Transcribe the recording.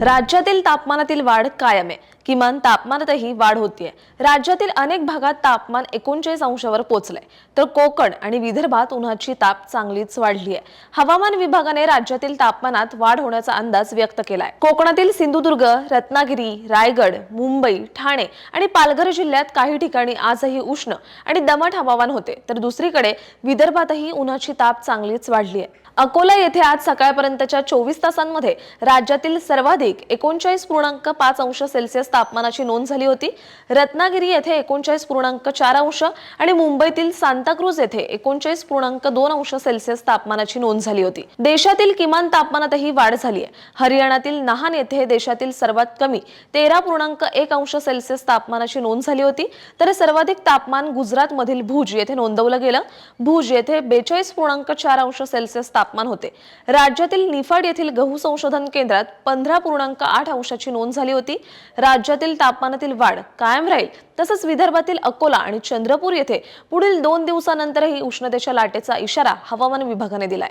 राज्यातील तापमानातील वाढ कायम आहे. किमान तापमानातही वाढ होतीये. राज्यातील अनेक भागात तापमान एकोणचाळीस अंशावर पोहोचलंय. तर कोकण आणि विदर्भात उन्हाची ताप चांगलीच वाढली आहे हवामान विभागाने राज्यातील तापमानात वाढ होण्याचा अंदाज व्यक्त केलाय. कोकणातील सिंधुदुर्ग रत्नागिरी रायगड मुंबई ठाणे आणि पालघर जिल्ह्यात काही ठिकाणी आजही उष्ण आणि दमट हवामान होते. तर दुसरीकडे विदर्भातही उन्हाची ताप चांगलीच वाढली आहे अकोला येथे आज सकाळपर्यंतच्या चोवीस तासांमध्ये राज्यातील सर्वाधिक एकोणचाळीस पूर्णांक पाच अंश सेल्सिअस तापमानाची नोंद झाली होती. रत्नागिरी येथे एकोणचाळीस पूर्णांक चार अंश आणि मुंबईतील सांताक्रूज येथे एकोणचाळीस पूर्णांक दोन अंश सेल्सिअस तापमानाची नोंद झाली होती. देशातील किमान तापमानातही वाढ झाली आहे. हरियाणातील नहान येथे देशातील सर्वात कमी तेरा पूर्णांक एक अंश सेल्सिअस तापमानाची नोंद झाली होती. तर सर्वाधिक तापमान गुजरातमधील भुज येथे नोंदवलं गेलं. भुज येथे बेचाळीस पूर्णांक चार अंश सेल्सिअस तापमान होते. राज्यातील निफाड येथील गहू संशोधन केंद्रात पंधरा पूर्णांक आठ अंशाची नोंद झाली होती. राज्यातील तापमानातील वाढ कायम राहील तसंच विदर्भातील अकोला आणि चंद्रपूर येथे पुढील दोन दिवसानंतरही उष्णतेच्या लाटेचा इशारा हवामान विभागाने दिलाय.